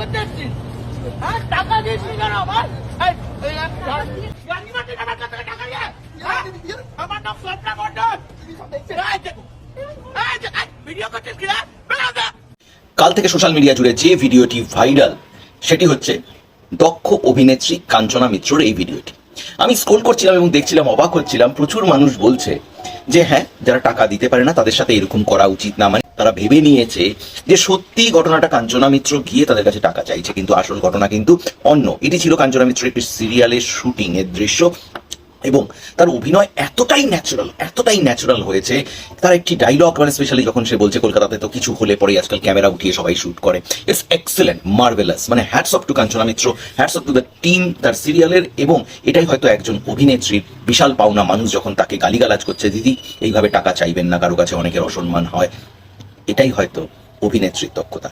করতে এসছিস হ্যাঁ টাকা দিয়েছিস কেন? আমার আমার নাম স্বপ্না ভিডিও করছিস। কাল থেকে সোশ্যাল মিডিয়া জুড়ে যে ভিডিওটি ভাইরাল সেটি হচ্ছে দক্ষ অভিনেত্রী কাঞ্চনা মিত্রর এই ভিডিওটি। আমি স্ক্রোল করছিলাম এবং দেখছিলাম অবাক হচ্ছিলাম প্রচুর মানুষ বলছে যে হ্যাঁ যারা টাকা দিতে পারে না, তাদের সাথে এরকম করা উচিত না। মানে তারা ভেবে নিয়েছে যে সত্যি ঘটনাটা কাঞ্চনা মিত্র গিয়ে তাদের কাছে টাকা চাইছে। কিন্তু আসল ঘটনা কিন্তু অন্য। এটি ছিল কাঞ্চনা মিত্র একটি সিরিয়ালের শুটিং এর দৃশ্য। এবং তার অভিনয় এতটাই ন্যাচারাল এতটাই ন্যাচারাল হয়েছে, তার একটি ডায়লগ মানে স্পেশালি যখন সে বলছে কলকাতাতে তো কিছু হলে পরে আজকাল ক্যামেরা উঠিয়ে সবাই শুট করে। ইটস এক্সেলেন্ট মার্ভেলাস মানে hats off to Kanchana Mitra hats off to the team তার সিরিয়ালের এবং এটাই হয়তো একজন অভিনেত্রীর বিশাল পাওনা মানুষ যখন তাকে গালিগালাজ করছে, দিদি, এইভাবে টাকা চাইবেন না, কারও কাছে অনেকের অসম্মান হয়। এটাই হয়তো অভিনেত্রীর দক্ষতা।